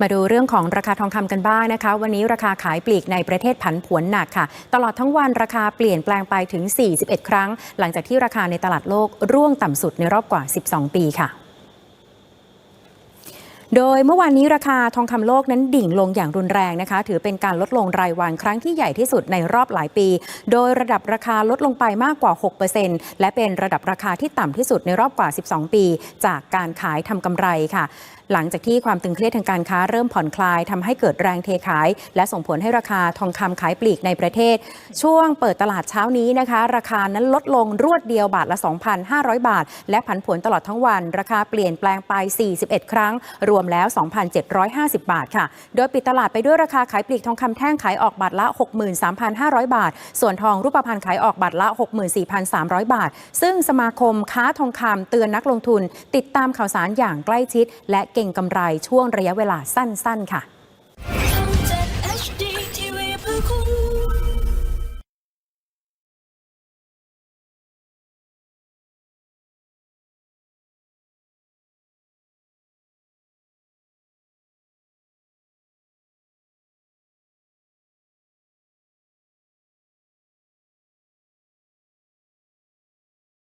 มาดูเรื่องของราคาทองคำกันบ้างนะคะ วันนี้ราคาขายปลีกในประเทศผันผวนหนักค่ะ ตลอดทั้งวันราคาเปลี่ยนแปลงไปถึง 41 ครั้ง หลังจากที่ราคาในตลาดโลกร่วงต่ำสุดในรอบกว่า 12 ปีค่ะ โดยเมื่อวานนี้ราคาทองคำโลกนั้นดิ่งลงอย่างรุนแรงนะคะ ถือเป็นการลดลงรายวันครั้งที่ใหญ่ที่สุดในรอบหลายปี โดยระดับราคาลดลงไปมากกว่า 6%และเป็นระดับราคาที่ต่ำที่สุดในรอบกว่า 12 ปี จากการขายทำกำไรค่ะ หลังจากที่ความตึงเครียดทางการค้าเริ่มผ่อนคลายทำให้เกิดแรงเทขาย และส่งผลให้ราคาทองคำขายปลีกในประเทศ ช่วงเปิดตลาดเช้านี้นะคะ ราคานั้นลดลงรวดเดียวบาทละ 2,500 บาท และผันผวนตลอดทั้งวัน ราคาเปลี่ยนแปลงไป 41 ครั้งรวมมแล้ว 2,750 บาทค่ะ โดยปิดตลาดไปด้วยราคาขายปลีกทองคำแท่งขายออกบาทละ 63,500 บาท ส่วนทองรูปพรรณขายออกบาทละ 64,300 บาท ซึ่งสมาคมค้าทองคำเตือนนักลงทุน ติดตามข่าวสารอย่างใกล้ชิด และเก่งกำไรช่วงระยะเวลาสั้น ๆ ค่ะ